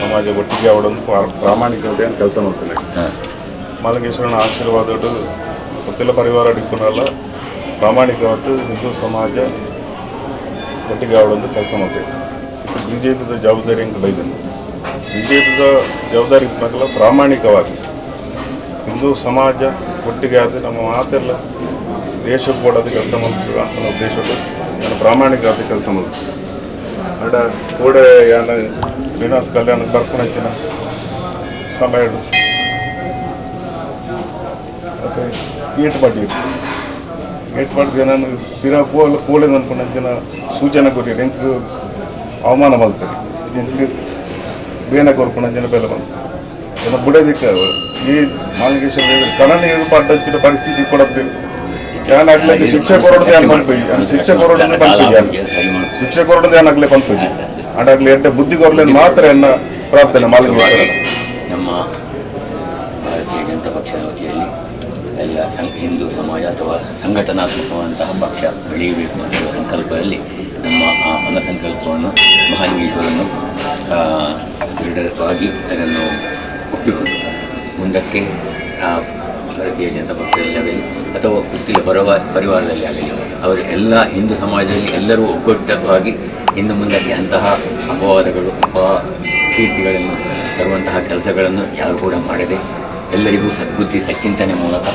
ಸಮಾಜ ಒಟ್ಟಿಗೆ ಅವಡೊಂದು ಪ್ರಾಮಾಣಿಕತೆಯನ್ನು ಕೆಲಸ ಮಾಡ್ತೇನೆ. ಮಾಲಿಂಗೇಶ್ವರನ ಆಶೀರ್ವಾದ ಗೊತ್ತಿಲ್ಲ ಪರಿವಾರ ಅಡಿಕೊಂಡಲ್ಲ ಪ್ರಾಮಾಣಿಕವತ್ತು ಹಿಂದೂ ಸಮಾಜ ಒಟ್ಟಿಗೆ ಅವಡೊಂದು ಕೆಲಸ ಮಾಡ್ತೈತೆ. ಬಿ ಜೆ ಪಿದ ಜವಾಬ್ದಾರಿ ಅಂತ ಬೈದನು ಬಿ ಜೆ ಪಿದ ಜವಾಬ್ದಾರಿ ಇದ್ದಾಗಲ್ಲ ಪ್ರಾಮಾಣಿಕವಾಗಿ ಹಿಂದೂ ಸಮಾಜ ಒಟ್ಟಿಗೆ ಆದರೆ ನಮ್ಮ ಮಾತೆಲ್ಲ ದೇಶಕ್ಕೆ ಕೊಡೋದು ಕೆಲಸ ಮಾಡ್ತೀವಿ ಅಂತ ನಾವು ದೇಶಕ್ಕೆ ನಾನು ಪ್ರಾಮಾಣಿಕವಾದ ಕೆಲಸ ಮಾಡ್ತೀವಿ ಅಡ ಕೂಡ ಯಾನ ಶ್ರೀನಿವಾಸ ಕಲ್ಯಾಣಕ್ಕೆ ಬರ್ಕೊಂಡು ಸಮಯ ಗೇಟ್ ಮಾಡಿ ಗೇಟ್ ಮಾಡಿದ್ರೆ ನಾನು ತೀರಾ ಪೋಲ್ ಪೋಲಿಂದ ಅನ್ಕೊಂಡು ಜನ ಸೂಚನೆ ಕೊಟ್ಟಿರಿ. ಎಂಕ್ ಅವಮಾನ ಮಾಡ್ತಾರೆ. ಎಂಕ್ ಬೇನ ಕೊರ್ಕೊಂಡು ಜನ ಬೆಲೆ ಬಂತು. ಜನ ಬುಡದಿಕ್ಕ ಈ ಮಾಲಿಕೇಶ್ವರ ಕಣನ ಇದು ಪರಿಸ್ಥಿತಿ ಕೊಡತ್ತೆ ಯಾನ್ ಆಗ್ಲಿಕ್ಕೆ ಶಿಕ್ಷೆ ಕೊರೋಡು ಯಾನ್ ಪಂಪೇಜಿ ಶಿಕ್ಷೆ ಕೊರೋಡು ಪಂಪೇಜಿ ಯಾನ್. ಸರಿ ಮಾಡಿ. ಶಿಕ್ಷೆ ಕೊರೋಡು ಯಾನ್ ಆಗ್ಲೇ ಪಂಪೇಜಿ ಅಡಾಗ್ಲಿ ಎಡ್ಡೆ ಬುದ್ಧಿ ಕೊರ್ಲೇನ್ ಮಾತ್ರ ಎನ್ನ ಪ್ರಾರ್ಥನೆ ಮಾಲಿಕೇಶ್ವರ ನಮ್ಮ ಭಾರತೀಯ ಜನತಾ ಪಕ್ಷದ ವತಿಯಲ್ಲಿ ಎಲ್ಲ ಸಂ ಹಿಂದೂ ಸಮಾಜ ಅಥವಾ ಸಂಘಟನಾತ್ಮಕವಂತಹ ಪಕ್ಷ ಬೆಳೆಯಬೇಕು ಅನ್ನುವ ಸಂಕಲ್ಪದಲ್ಲಿ ನಮ್ಮ ಆ ಮನಸಂಕಲ್ಪವನ್ನು ಮಹಾಲಿಂಗೇಶ್ವರನ್ನು ಆ, ದೃಢವಾಗಿ ಅದನ್ನು ಒಪ್ಪಿಕೊಂಡು ಮುಂದಕ್ಕೆ ಆ, ಭಾರತೀಯ ಜನತಾ ಪಕ್ಷದಲ್ಲಿ ಅಥವಾ ಹುಟ್ಟಿದ ಪರವ, ಪರಿವಾರದಲ್ಲಿ ಆಗಲಿ, ಅವರು ಎಲ್ಲ ಹಿಂದೂ ಸಮಾಜದಲ್ಲಿ ಎಲ್ಲರೂ ಒಗ್ಗಟ್ಟವಾಗಿ ಇನ್ನು ಮುಂದಕ್ಕೆ ಅಂತಹ ಅಪವಾದಗಳು ಅಪಕೀರ್ತಿಗಳನ್ನು ತರುವಂತಹ ಕೆಲಸಗಳನ್ನು ಯಾರು ಕೂಡ ಮಾಡದೆ ಎಲ್ಲರಿಗೂ ಸದ್ಬುದ್ಧಿ, ಸಚ್ಚಿಂತನೆ ಮೂಲಕ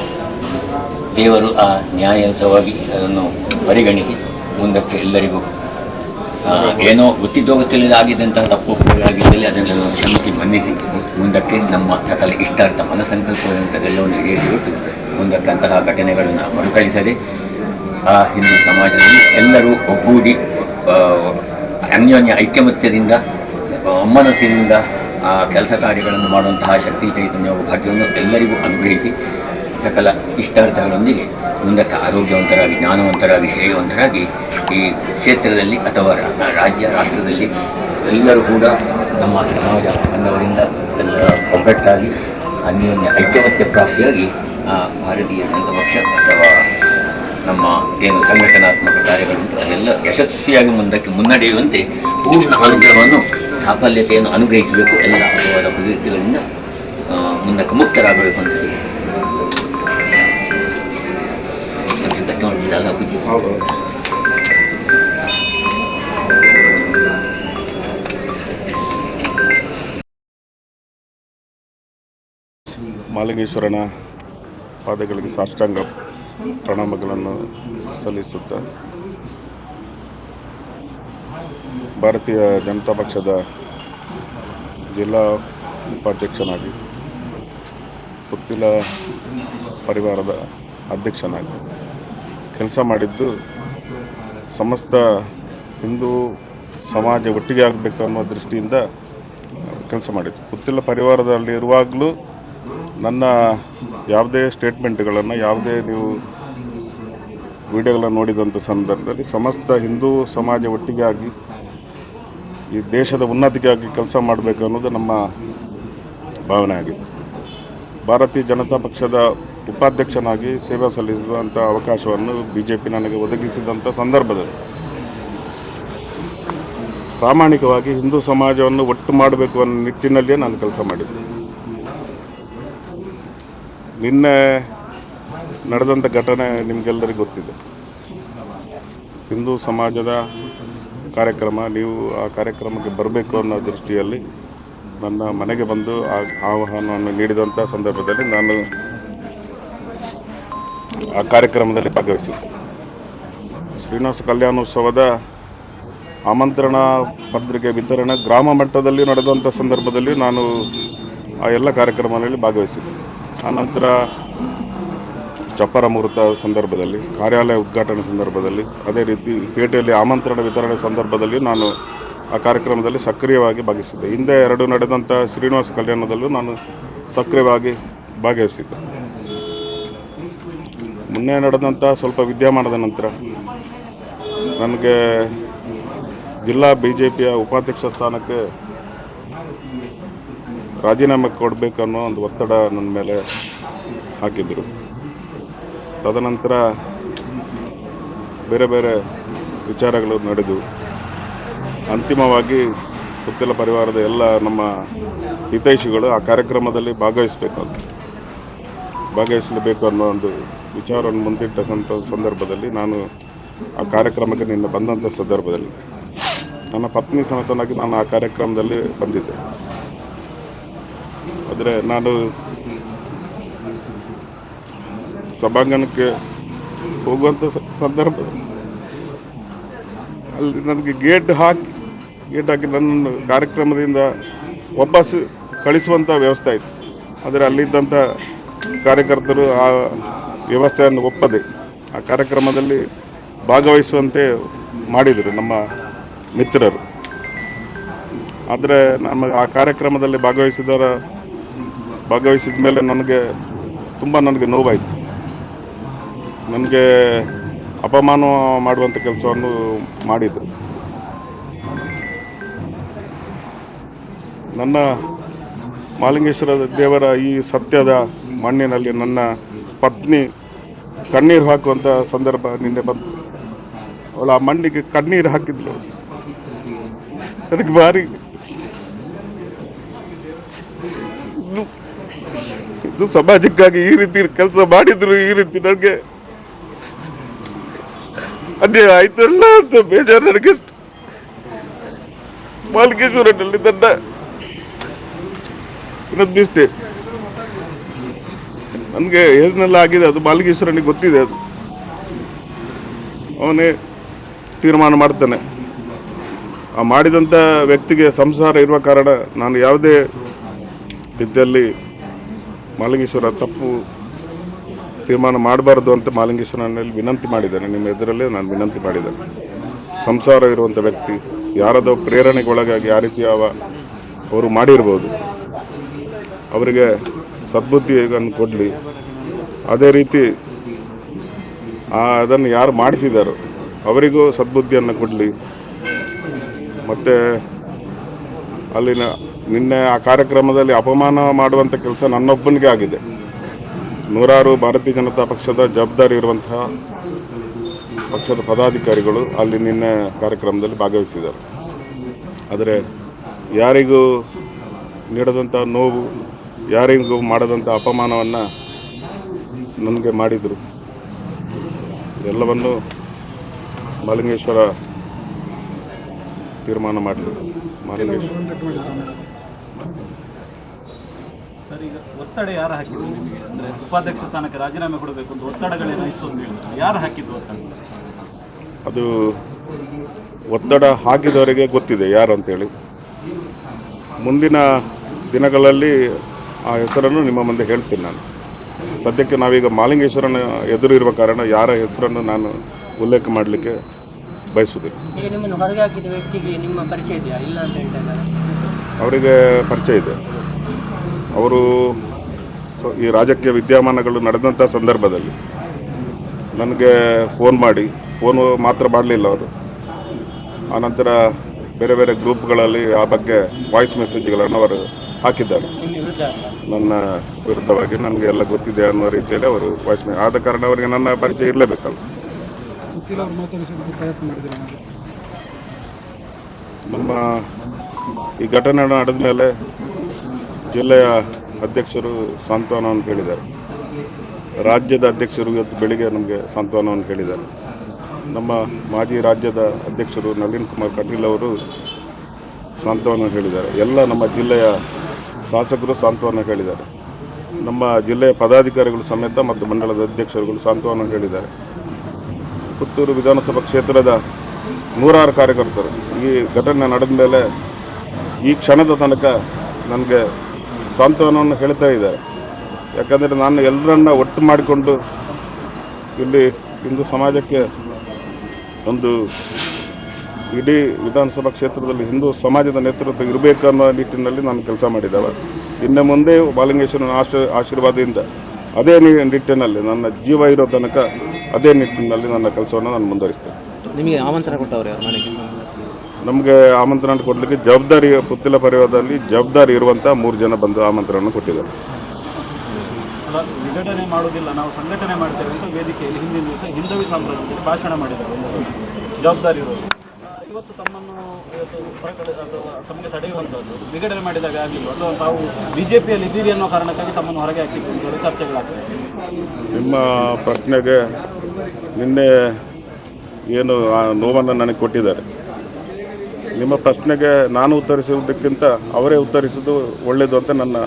ದೇವರು ಆ ನ್ಯಾಯಯುತವಾಗಿ ಅದನ್ನು ಪರಿಗಣಿಸಿ ಮುಂದಕ್ಕೆ ಎಲ್ಲರಿಗೂ ಏನೋ ಗೊತ್ತಿದ್ದೋ ಗೊತ್ತಿಲ್ಲದಾಗಿದ್ದಂತಹ ತಪ್ಪು ಆಗಿದ್ದಲ್ಲಿ ಅದನ್ನೆಲ್ಲ ಕ್ಷಮಿಸಿ, ಮನ್ನಿಸಿ. ಮುಂದಕ್ಕೆ ನಮ್ಮ ಸಕಲ ಇಷ್ಟಾರ್ಥ ಮನಸಂಕಲ್ಪದಂಥದ್ದೆಲ್ಲವನ್ನು ಈಡೇರಿಸಿಬಿಟ್ಟು ಮುಂದಕ್ಕೆ ಅಂತಹ ಘಟನೆಗಳನ್ನು ಮರುಕಳಿಸದೆ, ಆ ಹಿಂದೂ ಸಮಾಜದಲ್ಲಿ ಎಲ್ಲರೂ ಒಗ್ಗೂಡಿ ಅನ್ಯೋನ್ಯ ಐಕ್ಯಮತ್ಯದಿಂದ, ಆ ಕೆಲಸ ಕಾರ್ಯಗಳನ್ನು ಮಾಡುವಂತಹ ಶಕ್ತಿ ಚೈತನ್ಯ ಭಾಗ್ಯವನ್ನು ಎಲ್ಲರಿಗೂ ಅನುಗ್ರಹಿಸಿ ಸಕಲ ಇಷ್ಟಾರ್ಥಗಳೊಂದಿಗೆ ಮುಂದಕ್ಕೆ ಆರೋಗ್ಯವಂತರಾಗಿ ಜ್ಞಾನವಂತರಾಗಿ ವಿಷಯವಂತರಾಗಿ ಈ ಕ್ಷೇತ್ರದಲ್ಲಿ ಅಥವಾ ರಾಜ್ಯ ರಾಷ್ಟ್ರದಲ್ಲಿ ಎಲ್ಲರೂ ಕೂಡ ನಮ್ಮ ಸಮಾಜ ಬಂದವರಿಂದ ಎಲ್ಲ ಒಗ್ಗಟ್ಟಾಗಿ ಅನ್ಯೋನ್ಯ ಐಕ್ಯಮತ್ಯ ಪ್ರಾಪ್ತಿಯಾಗಿ ಭಾರತೀಯ ಜನತಾ ಪಕ್ಷ ಅಥವಾ ನಮ್ಮ ಏನು ಸಂಘಟನಾತ್ಮಕ ಕಾರ್ಯಗಳುಂಟು ಅದೆಲ್ಲ ಯಶಸ್ವಿಯಾಗಿ ಮುಂದಕ್ಕೆ ಮುನ್ನಡೆಯುವಂತೆ ಪೂರ್ಣ ಅನುಗ್ರಹವನ್ನು ಸಾಫಲ್ಯತೆಯನ್ನು ಅನುಗ್ರಹಿಸಬೇಕು ಎಲ್ಲ ಆ, ಮುಂದಕ್ಕೆ ಮುಕ್ತರಾಗಬೇಕು ಅಂತ ಹೌದು ಮಾಲಿಂಗೇಶ್ವರನ ಪಾದಗಳಿಗೆ ಸಾಷ್ಟಾಂಗ ಪ್ರಣಾಮಗಳನ್ನು ಸಲ್ಲಿಸುತ್ತಾ ಭಾರತೀಯ ಜನತಾ ಪಕ್ಷದ ಜಿಲ್ಲಾ ಉಪಾಧ್ಯಕ್ಷನಾಗಿ ಪುತ್ತಿಲ ಪರಿವಾರದ ಅಧ್ಯಕ್ಷನಾಗಿ. ಕೆಲಸ ಮಾಡಿದ್ದು ಸಮಸ್ತ ಹಿಂದೂ ಸಮಾಜ ಒಟ್ಟಿಗೆ ಆಗಬೇಕು ಅನ್ನೋ ದೃಷ್ಟಿಯಿಂದ ಕೆಲಸ ಮಾಡಿದ್ದು. ಪುತ್ತಿಲ ಪರಿವಾರದಲ್ಲಿ ಇರುವಾಗಲೂ ನನ್ನ ಯಾವುದೇ ಸ್ಟೇಟ್ಮೆಂಟ್ಗಳನ್ನು, ಯಾವುದೇ ನೀವು ವಿಡಿಯೋಗಳನ್ನು ನೋಡಿದಂಥ ಸಂದರ್ಭದಲ್ಲಿ ಸಮಸ್ತ ಹಿಂದೂ ಸಮಾಜ ಒಟ್ಟಿಗೆ ಆಗಿ ಈ ದೇಶದ ಉನ್ನತಿಗಾಗಿ ಕೆಲಸ ಮಾಡಬೇಕು ಅನ್ನೋದು ನಮ್ಮ ಭಾವನೆ ಆಗಿದೆ. ಭಾರತೀಯ ಜನತಾ ಪಕ್ಷದ ಉಪಾಧ್ಯಕ್ಷನಾಗಿ ಸೇವೆ ಸಲ್ಲಿಸುವಂಥ ಅವಕಾಶವನ್ನು ಬಿ ಜೆ ಪಿ ನನಗೆ ಒದಗಿಸಿದಂಥ ಸಂದರ್ಭದಲ್ಲಿ. ಪ್ರಾಮಾಣಿಕವಾಗಿ ಹಿಂದೂ ಸಮಾಜವನ್ನು ಒಟ್ಟು ಮಾಡಬೇಕು ಅನ್ನೋ ನಿಟ್ಟಿನಲ್ಲಿಯೇ ನಾನು ಕೆಲಸ ಮಾಡಿದ್ದೆ. ನಿನ್ನೆ ನಡೆದಂಥ ಘಟನೆ ನಿಮಗೆಲ್ಲರಿಗೂ ಗೊತ್ತಿದೆ. ಹಿಂದೂ ಸಮಾಜದ ಕಾರ್ಯಕ್ರಮ, ನೀವು ಆ ಕಾರ್ಯಕ್ರಮಕ್ಕೆ ಬರಬೇಕು ಅನ್ನೋ ದೃಷ್ಟಿಯಲ್ಲಿ ನನ್ನ ಮನೆಗೆ ಬಂದು ಆ ಆಹ್ವಾನವನ್ನು ನೀಡಿದಂಥ ಸಂದರ್ಭದಲ್ಲಿ ನಾನು ಆ ಕಾರ್ಯಕ್ರಮದಲ್ಲಿ ಭಾಗವಹಿಸಿದ್ದರು ಶ್ರೀನಿವಾಸ ಕಲ್ಯಾಣೋತ್ಸವದ ಆಮಂತ್ರಣ ಪತ್ರಿಕೆ ವಿತರಣೆ ಗ್ರಾಮ ಮಟ್ಟದಲ್ಲಿ ನಡೆದಂಥ ಸಂದರ್ಭದಲ್ಲಿ ನಾನು ಆ ಎಲ್ಲ ಕಾರ್ಯಕ್ರಮಗಳಲ್ಲಿ ಭಾಗವಹಿಸಿದ್ದೆ. ಆನಂತರ ಚಪ್ಪರ ಮುಹೂರ್ತ ಸಂದರ್ಭದಲ್ಲಿ, ಕಾರ್ಯಾಲಯ ಉದ್ಘಾಟನೆ ಸಂದರ್ಭದಲ್ಲಿ, ಅದೇ ರೀತಿ ಪೇಟೆಯಲ್ಲಿ ಆಮಂತ್ರಣ ವಿತರಣೆ ಸಂದರ್ಭದಲ್ಲಿ ನಾನು ಆ ಕಾರ್ಯಕ್ರಮದಲ್ಲಿ ಸಕ್ರಿಯವಾಗಿ ಭಾಗವಹಿಸಿದ್ದೆ. ಹಿಂದೆ ಎರಡು ನಡೆದಂಥ ಶ್ರೀನಿವಾಸ ಕಲ್ಯಾಣದಲ್ಲೂ ನಾನು ಸಕ್ರಿಯವಾಗಿ ಭಾಗವಹಿಸಿದ್ದೆ. ಮೊನ್ನೆ ನಡೆದಂಥ ಸ್ವಲ್ಪ ವಿದ್ಯಮಾನದ ನಂತರ ನನಗೆ ಜಿಲ್ಲಾ ಬಿ ಜೆ ಪಿಯ ಉಪಾಧ್ಯಕ್ಷ ಸ್ಥಾನಕ್ಕೆ ರಾಜೀನಾಮೆ ಕೊಡಬೇಕು ಅನ್ನೋ ಒಂದು ಒತ್ತಡ ನನ್ನ ಮೇಲೆ ಹಾಕಿದ್ದರು ತದನಂತರ ಬೇರೆ ಬೇರೆ ವಿಚಾರಗಳು ನಡೆದು ಅಂತಿಮವಾಗಿ ಪುತ್ತಿಲ ಪರಿವಾರದ ಎಲ್ಲ ನಮ್ಮ ಹಿತೈಷಿಗಳು ಆ ಕಾರ್ಯಕ್ರಮದಲ್ಲಿ ಭಾಗವಹಿಸಬೇಕು ಅಂತ ಭಾಗವಹಿಸಲೇಬೇಕು ಅನ್ನೋ ಒಂದು ವಿಚಾರವನ್ನು ಮುಂದಿಟ್ಟಂಥ ಸಂದರ್ಭದಲ್ಲಿ ನಾನು ಆ ಕಾರ್ಯಕ್ರಮಕ್ಕೆ ನಿನ್ನೆ ಬಂದಂಥ ಸಂದರ್ಭದಲ್ಲಿ ನನ್ನ ಪತ್ನಿ ಸಮೇತನಾಗಿ ನಾನು ಆ ಕಾರ್ಯಕ್ರಮದಲ್ಲಿ ಬಂದಿದ್ದೆ. ಆದರೆ ನಾನು ಸಭಾಂಗಣಕ್ಕೆ ಹೋಗುವಂಥ ಸಂದರ್ಭ ಅಲ್ಲಿ ನನಗೆ ಗೇಟ್ ಹಾಕಿ ಗೇಟ್ ಹಾಕಿ ನನ್ನ ಕಾರ್ಯಕ್ರಮದಿಂದ ವಾಪಸ್ ಕಳಿಸುವಂಥ ವ್ಯವಸ್ಥೆ ಆಯಿತು. ಆದರೆ ಅಲ್ಲಿದ್ದಂಥ ಕಾರ್ಯಕರ್ತರು ಆ ವ್ಯವಸ್ಥೆಯನ್ನು ಒಪ್ಪದೆ ಆ ಕಾರ್ಯಕ್ರಮದಲ್ಲಿ ಭಾಗವಹಿಸುವಂತೆ ಮಾಡಿದರು ನಮ್ಮ ಮಿತ್ರರು. ಆದರೆ ನಮ್ಮ ಆ ಕಾರ್ಯಕ್ರಮದಲ್ಲಿ ಭಾಗವಹಿಸಿದವರ, ಭಾಗವಹಿಸಿದ ಮೇಲೆ ನನಗೆ ತುಂಬ ನನಗೆ ನೋವಾಯಿತು. ನನಗೆ ಅಪಮಾನ ಮಾಡುವಂಥ ಕೆಲಸವನ್ನು ಮಾಡಿದರು. ನನ್ನ ಮಾಲಿಂಗೇಶ್ವರ ದೇವರ ಈ ಸತ್ಯದ ಮಣ್ಣಿನಲ್ಲಿ ನನ್ನ ಪತ್ನಿ ಕಣ್ಣೀರು ಹಾಕುವಂಥ ಸಂದರ್ಭ ನಿನ್ನೆ ಬಂತು. ಅವಳು ಆ ಮಣ್ಣಿಗೆ ಕಣ್ಣೀರು ಹಾಕಿದ್ಲು. ಅದಕ್ಕೆ ಭಾರಿ ಇದು ಸಮಾಜಕ್ಕಾಗಿ ಈ ರೀತಿ ಕೆಲಸ ಮಾಡಿದ್ರು ಈ ರೀತಿ ನನಗೆ ಅದೇ ಆಯ್ತಲ್ಲ ಅಂತ ಬೇಜಾರು ನನಗೆ. ಮಾಲಿಕೇಶ್ವರನಲ್ಲಿ ನನ್ನ ವಿನಂತಿಷ್ಟೇ ನನಗೆ ಏರ್ನೆಲ್ಲ ಆಗಿದೆ, ಅದು ಬಾಲಕೇಶ್ವರನಿಗೆ ಗೊತ್ತಿದೆ ಅದು. ಅವನೇ ತೀರ್ಮಾನ ಮಾಡ್ತಾನೆ. ಆ ಮಾಡಿದಂಥ ವ್ಯಕ್ತಿಗೆ ಸಂಸಾರ ಇರುವ ಕಾರಣ ನಾನು ಯಾವುದೇ ಇದ್ದಲ್ಲಿ ಮಾಲಿಂಗೇಶ್ವರ ತಪ್ಪು ತೀರ್ಮಾನ ಮಾಡಬಾರ್ದು ಅಂತ ಮಾಲಿಂಗೇಶ್ವರನಲ್ಲಿ ವಿನಂತಿ ಮಾಡಿದ್ದಾನೆ. ನಿಮ್ಮ ಎದುರಲ್ಲೇ ನಾನು ವಿನಂತಿ ಮಾಡಿದ್ದೇನೆ. ಸಂಸಾರ ಇರುವಂಥ ವ್ಯಕ್ತಿ, ಯಾರದೋ ಪ್ರೇರಣೆಗೊಳಗಾಗಿ ಆ ರೀತಿ ಅವ ಅವರು ಮಾಡಿರ್ಬೋದು. ಅವರಿಗೆ ಸದ್ಬುದ್ಧಿಯನ್ನು ಕೊಡಲಿ. ಅದೇ ರೀತಿ ಅದನ್ನು ಯಾರು ಮಾಡಿಸಿದಾರೋ, ಅವರಿಗೂ ಸದ್ಬುದ್ಧಿಯನ್ನು ಕೊಡಲಿ. ಮತ್ತು, ಅಲ್ಲಿನ, ನಿನ್ನೆ ಆ ಕಾರ್ಯಕ್ರಮದಲ್ಲಿ ಅಪಮಾನ ಮಾಡುವಂಥ ಕೆಲಸ ನನ್ನೊಬ್ಬನಿಗೆ ಆಗಿದೆ. ನೂರಾರು ಭಾರತೀಯ ಜನತಾ ಪಕ್ಷದ ಜವಾಬ್ದಾರಿ ಇರುವಂತಹ ಪಕ್ಷದ ಪದಾಧಿಕಾರಿಗಳು ಅಲ್ಲಿ ನಿನ್ನೆ ಕಾರ್ಯಕ್ರಮದಲ್ಲಿ ಭಾಗವಹಿಸಿದ್ದಾರೆ ಆದರೆ, ಯಾರಿಗೂ ನೀಡದಂಥ ನೋವು ಯಾರಿಗೂ ಮಾಡದಂಥ ಅಪಮಾನವನ್ನು ನನಗೆ ಮಾಡಿದರು. ಎಲ್ಲವನ್ನು ಮಲಿಂಗೇಶ್ವರ ತೀರ್ಮಾನ ಮಾಡಿದರು ಮಾಲಿಂಗೇಶ್ವರ ಸರ್ ಈಗ ಒತ್ತಡ ಯಾರು ಹಾಕಿದ್ರು ನಿಮಗೆ? ಅಂದ್ರೆ ಉಪಾಧ್ಯಕ್ಷ ಸ್ಥಾನಕ್ಕೆ ರಾಜೀನಾಮೆ ಕೊಡಬೇಕು ಅಂತ ಒತ್ತಡಗಳೇನೋ ಇತ್ತು ಅಂತ ಹೇಳಿದ್ರು. ಯಾರು ಹಾಕಿದ್ದು ಒತ್ತಡ? ಅದು ಒತ್ತಡ ಹಾಕಿದವರಿಗೆ ಗೊತ್ತಿದೆ ಯಾರು ಅಂತೇಳಿ. ಮುಂದಿನ ದಿನಗಳಲ್ಲಿ ಆ ಹೆಸರನ್ನು ನಿಮ್ಮ ಮುಂದೆ ಹೇಳ್ತೀನಿ ನಾನು. ಸದ್ಯಕ್ಕೆ ನಾವೀಗ ಮಾಲಿಂಗೇಶ್ವರನ ಎದುರು ಇರುವ ಕಾರಣ ಯಾರ ಹೆಸರನ್ನು ನಾನು ಉಲ್ಲೇಖ ಮಾಡಲಿಕ್ಕೆ ಬಯಸುವುದಿಲ್ಲ. ಅವರಿಗೆ ಪರಿಚಯ ಇದೆ. ಅವರು ಈ ರಾಜಕೀಯ ವಿದ್ಯಮಾನಗಳು ನಡೆದಂಥ ಸಂದರ್ಭದಲ್ಲಿ ನನಗೆ ಫೋನ್ ಮಾಡಿ ಫೋನು ಮಾತ್ರ ಮಾಡಲಿಲ್ಲ ಅವರು. ಆನಂತರ ಬೇರೆ ಬೇರೆ ಗ್ರೂಪ್ಗಳಲ್ಲಿ ಆ ಬಗ್ಗೆ ವಾಯ್ಸ್ ಮೆಸೇಜ್ಗಳನ್ನು ಅವರು ಹಾಕಿದ್ದಾರೆ. ನನ್ನ ವಿರುದ್ಧವಾಗಿ ನನಗೆ ಎಲ್ಲ ಗೊತ್ತಿದೆ ಅನ್ನೋ ರೀತಿಯಲ್ಲಿ ಅವರು ವಾಯ್ಸ್ ಮೆ ಆದ ಕಾರಣ ಅವರಿಗೆ ನನ್ನ ಪರಿಚಯ ಇರಲೇಬೇಕಲ್ಲ. ನಮ್ಮ ಈ ಘಟನೆ ನಡೆದ ಮೇಲೆ ಜಿಲ್ಲೆಯ ಅಧ್ಯಕ್ಷರು ಸಾಂತ್ವನವನ್ನು ಹೇಳಿದ್ದಾರೆ. ರಾಜ್ಯದ ಅಧ್ಯಕ್ಷರು ಇವತ್ತು ಬೆಳಿಗ್ಗೆ ನಮಗೆ ಸಾಂತ್ವನವನ್ನು ಹೇಳಿದ್ದಾರೆ. ನಮ್ಮ ಮಾಜಿ ರಾಜ್ಯದ ಅಧ್ಯಕ್ಷರು ನಳಿನ್ ಕುಮಾರ್ ಕಟೀಲ್ ಅವರು ಸಾಂತ್ವನ ಹೇಳಿದ್ದಾರೆ. ಎಲ್ಲ ನಮ್ಮ ಜಿಲ್ಲೆಯ ಶಾಸಕರು ಸಾಂತ್ವನ ಹೇಳಿದ್ದಾರೆ. ನಮ್ಮ ಜಿಲ್ಲೆಯ ಪದಾಧಿಕಾರಿಗಳು ಸಮೇತ ಮತ್ತು ಮಂಡಲದ ಅಧ್ಯಕ್ಷರುಗಳು ಸಾಂತ್ವನ ಹೇಳಿದ್ದಾರೆ. ಪುತ್ತೂರು ವಿಧಾನಸಭಾ ಕ್ಷೇತ್ರದ ನೂರಾರು ಕಾರ್ಯಕರ್ತರು. ಈ ಘಟನೆ ನಡೆದ ಮೇಲೆ ಈ ಕ್ಷಣದ ತನಕ ನನಗೆ ಸಾಂತ್ವನವನ್ನು ಹೇಳ್ತಾ ಇದ್ದಾರೆ. ಯಾಕಂದರೆ ನಾನು ಎಲ್ಲರನ್ನ ಒಟ್ಟು ಮಾಡಿಕೊಂಡು ಇಲ್ಲಿ ಹಿಂದೂ ಸಮಾಜಕ್ಕೆ ಒಂದು ಇಡೀ ವಿಧಾನಸಭಾ ಕ್ಷೇತ್ರದಲ್ಲಿ ಹಿಂದೂ ಸಮಾಜದ ನೇತೃತ್ವ ಇರಬೇಕನ್ನೋ ನಿಟ್ಟಿನಲ್ಲಿ ನಾನು ಕೆಲಸ ಮಾಡಿದ್ದೇವೆ. ಇನ್ನು ಮುಂದೆ ಬಾಲಿಂಗೇಶ್ವರನ ಆಶ ಆಶೀರ್ವಾದದಿಂದ ಅದೇ ನಿ- ನಿಟ್ಟಿನಲ್ಲಿ ನನ್ನ ಜೀವ ಇರೋ ತನಕ ಅದೇ ನಿಟ್ಟಿನಲ್ಲಿ ನನ್ನ ಕೆಲಸವನ್ನು ನಾನು ಮುಂದುವರಿಸ್ತೇನೆ. ನಿಮಗೆ ಆಮಂತ್ರಣ ಕೊಟ್ಟವ್ರೆ ಯಾರು? ನಮಗೆ ಆಮಂತ್ರಣ ಕೊಡಲಿಕ್ಕೆ ಜವಾಬ್ದಾರಿ ಪುತ್ತಿಲ ಪರಿವಾರದಲ್ಲಿ ಜವಾಬ್ದಾರಿ ಇರುವಂಥ ಮೂರು ಜನ ಬಂದು ಆಮಂತ್ರಣ ಕೊಟ್ಟಿದ್ದಾರೆ. ವಿಘಟನೆ ಮಾಡೋದಿಲ್ಲ ನಾವು ಸಂಘಟನೆ ಮಾಡ್ತೇವೆ ಅಂತ ವೇದಿಕೆಯಲ್ಲಿ ಹಿಂದಿನ ದಿವಸ ಹಿಂದವಿ ಸಾಮ್ರಾಜ್ಯದಲ್ಲಿ ಭಾಷಣ ಮಾಡಿದ್ದಾರೆ ಜವಾಬ್ದಾರಿ ಇರೋದು ಇವತ್ತು ತಮ್ಮನ್ನು, ಇವತ್ತು ತಮಗೆ ತಡೆಯುವಂಥದ್ದು ಬಿಗಡಣೆ ಮಾಡಿದಾಗ ಆಗಲಿಲ್ಲ ಅಥವಾ ತಾವು ಬಿಜೆಪಿಯಲ್ಲಿ ಇದ್ದೀರಿ ಅನ್ನೋ ಕಾರಣಕ್ಕಾಗಿ ತಮ್ಮನ್ನು ಹೊರಗೆ ಒಂದು ಚರ್ಚೆಗಳಾಗ್ತದೆ ನಿಮ್ಮ ಪ್ರಶ್ನೆಗೆ ನಿನ್ನೆ ಏನು ನೋವನ್ನು ನನಗೆ ಕೊಟ್ಟಿದ್ದಾರೆ. ನಿಮ್ಮ ಪ್ರಶ್ನೆಗೆ ನಾನು ಉತ್ತರಿಸುವುದಕ್ಕಿಂತ ಅವರೇ ಉತ್ತರಿಸೋದು ಒಳ್ಳೆಯದು ಅಂತ ನನ್ನ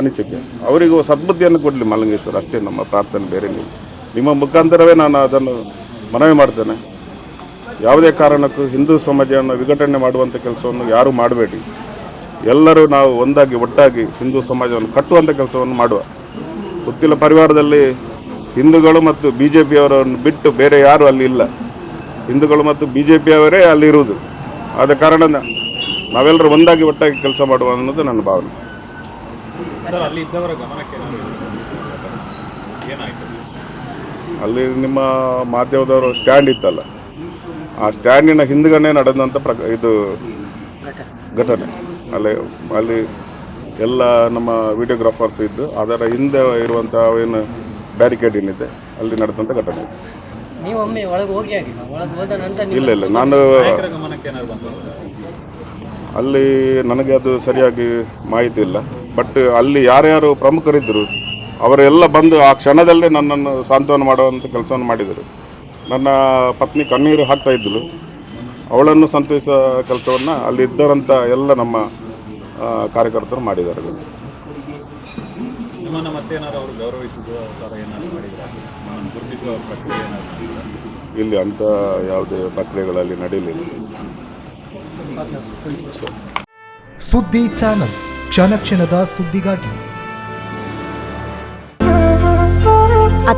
ಅನಿಸಿಕೆ. ಅವರಿಗೂ ಸದ್ಬುದ್ಧಿಯನ್ನು ಕೊಡಲಿ ಮಲಂಗೇಶ್ವರ, ಅಷ್ಟೇ ನಮ್ಮ ಪ್ರಾರ್ಥನೆ, ಬೇರೆ ನೀವು. ನಿಮ್ಮ ಮುಖಾಂತರವೇ ನಾನು ಅದನ್ನು ಮನವಿ ಮಾಡ್ತೇನೆ. ಯಾವುದೇ ಕಾರಣಕ್ಕೂ ಹಿಂದೂ ಸಮಾಜವನ್ನು ವಿಘಟನೆ ಮಾಡುವಂಥ ಕೆಲಸವನ್ನು ಯಾರೂ ಮಾಡಬೇಡಿ. ಎಲ್ಲರೂ ನಾವು ಒಂದಾಗಿ ಒಟ್ಟಾಗಿ ಹಿಂದೂ ಸಮಾಜವನ್ನು ಕಟ್ಟುವಂಥ ಕೆಲಸವನ್ನು ಮಾಡುವ. ಗೊತ್ತಿಲ್ಲ ಪರಿವಾರದಲ್ಲಿ ಹಿಂದೂಗಳು ಮತ್ತು ಬಿ ಜೆ ಪಿಯವರನ್ನು ಬಿಟ್ಟು ಬೇರೆ ಯಾರೂ ಅಲ್ಲಿ ಇಲ್ಲ. ಹಿಂದೂಗಳು ಮತ್ತು ಬಿ ಜೆ ಪಿಯವರೇ ಅಲ್ಲಿರುವುದು ಆದ ಕಾರಣ ನಾವೆಲ್ಲರೂ ಒಂದಾಗಿ ಒಟ್ಟಾಗಿ ಕೆಲಸ ಮಾಡುವ ಅನ್ನೋದು ನನ್ನ ಭಾವನೆ. ಅಲ್ಲಿ ನಿಮ್ಮ ಮಾಧ್ಯಮದವರು ಸ್ಟ್ಯಾಂಡ್ ಇತ್ತಲ್ಲ. ಆ ಸ್ಟ್ಯಾಂಡಿನ ಹಿಂದ್ಗಡೆ ನಡೆದಂಥ ಪ್ರ ಇದು ಘಟನೆ. ಅಲ್ಲಿ ಅಲ್ಲಿ ಎಲ್ಲ ನಮ್ಮ ವಿಡಿಯೋಗ್ರಾಫರ್ಸ್ ಇದ್ದು ಅದರ ಹಿಂದೆ ಇರುವಂಥ ಏನು ಬ್ಯಾರಿಕೇಡ್ ಏನಿದೆ ಅಲ್ಲಿ ನಡೆದಂಥ ಘಟನೆ. ಇಲ್ಲ ಇಲ್ಲ ನಾನು ಅಲ್ಲಿ ನನಗೆ ಅದು ಸರಿಯಾಗಿ ಮಾಹಿತಿ ಇಲ್ಲ. ಬಟ್ ಅಲ್ಲಿ ಯಾರ್ಯಾರು ಪ್ರಮುಖರಿದ್ದರು ಅವರೆಲ್ಲ ಬಂದು ಆ ಕ್ಷಣದಲ್ಲೇ ನನ್ನನ್ನು ಸಾಂತ್ವನ ಮಾಡುವಂಥ ಕೆಲಸವನ್ನು ಮಾಡಿದರು. ನನ್ನ ಪತ್ನಿ ಕಣ್ಣೀರು ಹಾಕ್ತಾ ಇದ್ದಳು. ಅವಳನ್ನು ಸಂತೋಷ ಕೆಲಸವನ್ನು ಅಲ್ಲಿ ಇದ್ದರಂಥ ಎಲ್ಲ ನಮ್ಮ ಕಾರ್ಯಕರ್ತರು ಮಾಡಿದ್ದಾರೆ? ಇಲ್ಲಿ ಅಂಥ ಯಾವುದೇ ಪ್ರಕ್ರಿಯೆಗಳಲ್ಲಿ ನಡೆಯಲಿಲ್ಲ. ಸುದ್ದಿ ಚಾನಲ್ ಕ್ಷಣ ಕ್ಷಣದ ಸುದ್ದಿಗಾಗಿ.